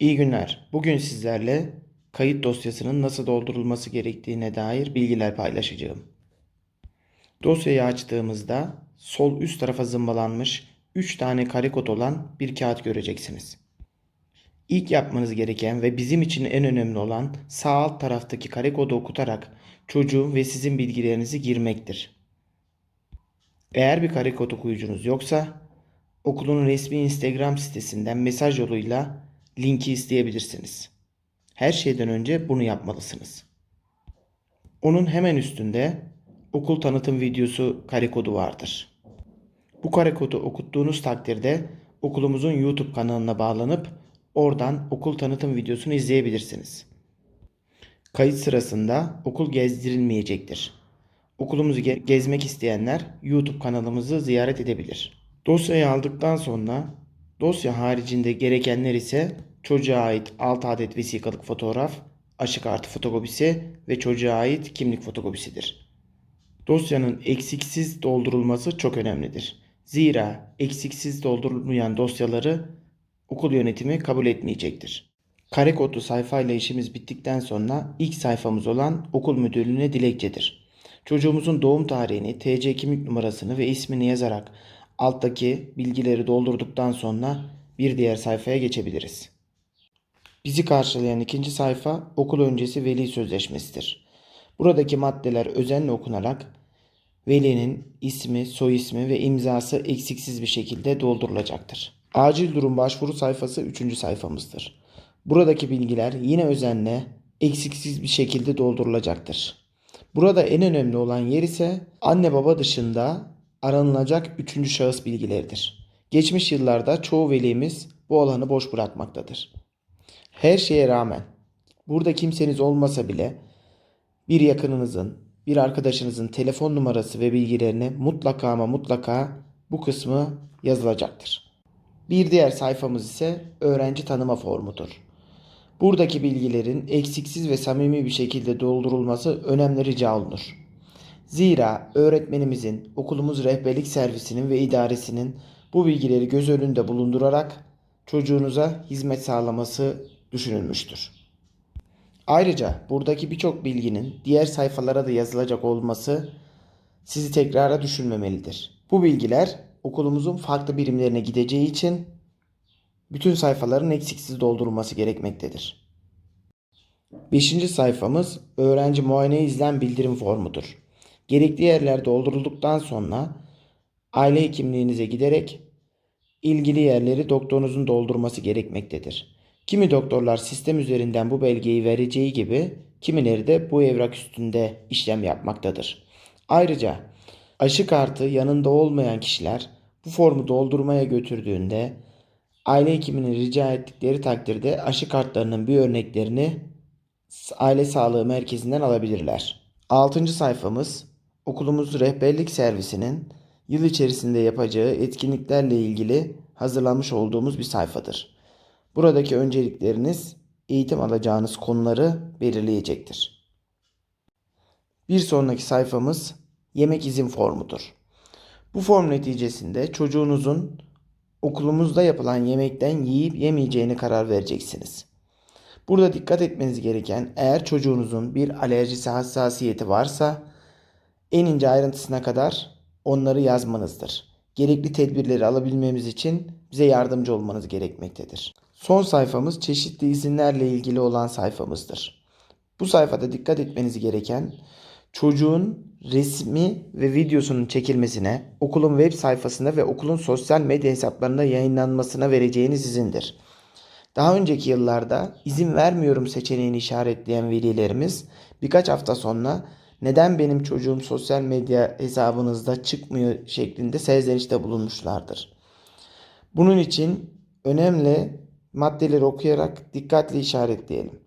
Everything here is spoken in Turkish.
İyi günler. Bugün sizlerle kayıt dosyasının nasıl doldurulması gerektiğine dair bilgiler paylaşacağım. Dosyayı açtığımızda sol üst tarafa zımbalanmış 3 tane kare kod olan bir kağıt göreceksiniz. İlk yapmanız gereken ve bizim için en önemli olan sağ alt taraftaki kare kodu okutarak çocuğun ve sizin bilgilerinizi girmektir. Eğer bir kare kod okuyucunuz yoksa okulun resmi Instagram sitesinden mesaj yoluyla linki isteyebilirsiniz. Her şeyden önce bunu yapmalısınız. Onun hemen üstünde okul tanıtım videosu kare kodu vardır. Bu kare kodu okuttuğunuz takdirde okulumuzun YouTube kanalına bağlanıp oradan okul tanıtım videosunu izleyebilirsiniz. Kayıt sırasında okul gezdirilmeyecektir. Okulumuzu ge- gezmek isteyenler YouTube kanalımızı ziyaret edebilir. Dosyayı aldıktan sonra dosya haricinde gerekenler ise çocuğa ait 6 adet vesikalık fotoğraf, aşı kartı fotokopisi ve çocuğa ait kimlik fotokopisidir. Dosyanın eksiksiz doldurulması çok önemlidir. Zira eksiksiz doldurulmayan dosyaları okul yönetimi kabul etmeyecektir. Kare kodlu sayfayla işimiz bittikten sonra ilk sayfamız olan okul müdürlüğüne dilekçedir. Çocuğumuzun doğum tarihini, TC kimlik numarasını ve ismini yazarak alttaki bilgileri doldurduktan sonra bir diğer sayfaya geçebiliriz. Bizi karşılayan ikinci sayfa okul öncesi veli sözleşmesidir. Buradaki maddeler özenle okunarak velinin ismi, soy ismi ve imzası eksiksiz bir şekilde doldurulacaktır. Acil durum başvuru sayfası 3. sayfamızdır. Buradaki bilgiler yine özenle eksiksiz bir şekilde doldurulacaktır. Burada en önemli olan yer ise anne baba dışında aranılacak üçüncü şahıs bilgileridir. Geçmiş yıllarda çoğu velimiz bu alanı boş bırakmaktadır. Her şeye rağmen burada kimseniz olmasa bile bir yakınınızın, bir arkadaşınızın telefon numarası ve bilgilerini mutlaka ama mutlaka bu kısmı yazılacaktır. Bir diğer sayfamız ise öğrenci tanıma formudur. Buradaki bilgilerin eksiksiz ve samimi bir şekilde doldurulması önemli rica olunur. Zira öğretmenimizin, okulumuz rehberlik servisinin ve idaresinin bu bilgileri göz önünde bulundurarak çocuğunuza hizmet sağlaması düşünülmüştür. Ayrıca buradaki birçok bilginin diğer sayfalara da yazılacak olması sizi tekrara düşünmemelidir. Bu bilgiler okulumuzun farklı birimlerine gideceği için bütün sayfaların eksiksiz doldurulması gerekmektedir. Beşinci sayfamız öğrenci muayene izlen bildirim formudur. Gerekli yerler doldurulduktan sonra aile hekimliğinize giderek ilgili yerleri doktorunuzun doldurması gerekmektedir. Kimi doktorlar sistem üzerinden bu belgeyi vereceği gibi kimileri de bu evrak üstünde işlem yapmaktadır. Ayrıca aşı kartı yanında olmayan kişiler bu formu doldurmaya götürdüğünde aile hekiminin rica ettikleri takdirde aşı kartlarının bir örneklerini aile sağlığı merkezinden alabilirler. 6. sayfamız okulumuz rehberlik servisinin yıl içerisinde yapacağı etkinliklerle ilgili hazırlamış olduğumuz bir sayfadır. Buradaki öncelikleriniz eğitim alacağınız konuları belirleyecektir. Bir sonraki sayfamız yemek izin formudur. Bu form neticesinde çocuğunuzun okulumuzda yapılan yemekten yiyip yemeyeceğini karar vereceksiniz. Burada dikkat etmeniz gereken eğer çocuğunuzun bir alerjisi hassasiyeti varsa en ince ayrıntısına kadar onları yazmanızdır. Gerekli tedbirleri alabilmemiz için bize yardımcı olmanız gerekmektedir. Son sayfamız çeşitli izinlerle ilgili olan sayfamızdır. Bu sayfada dikkat etmeniz gereken çocuğun resmi ve videosunun çekilmesine, okulun web sayfasında ve okulun sosyal medya hesaplarında yayınlanmasına vereceğiniz izindir. Daha önceki yıllarda izin vermiyorum seçeneğini işaretleyen velilerimiz birkaç hafta sonra neden benim çocuğum sosyal medya hesabınızda çıkmıyor şeklinde serzenişte bulunmuşlardır. Bunun için önemli maddeleri okuyarak dikkatli işaretleyelim.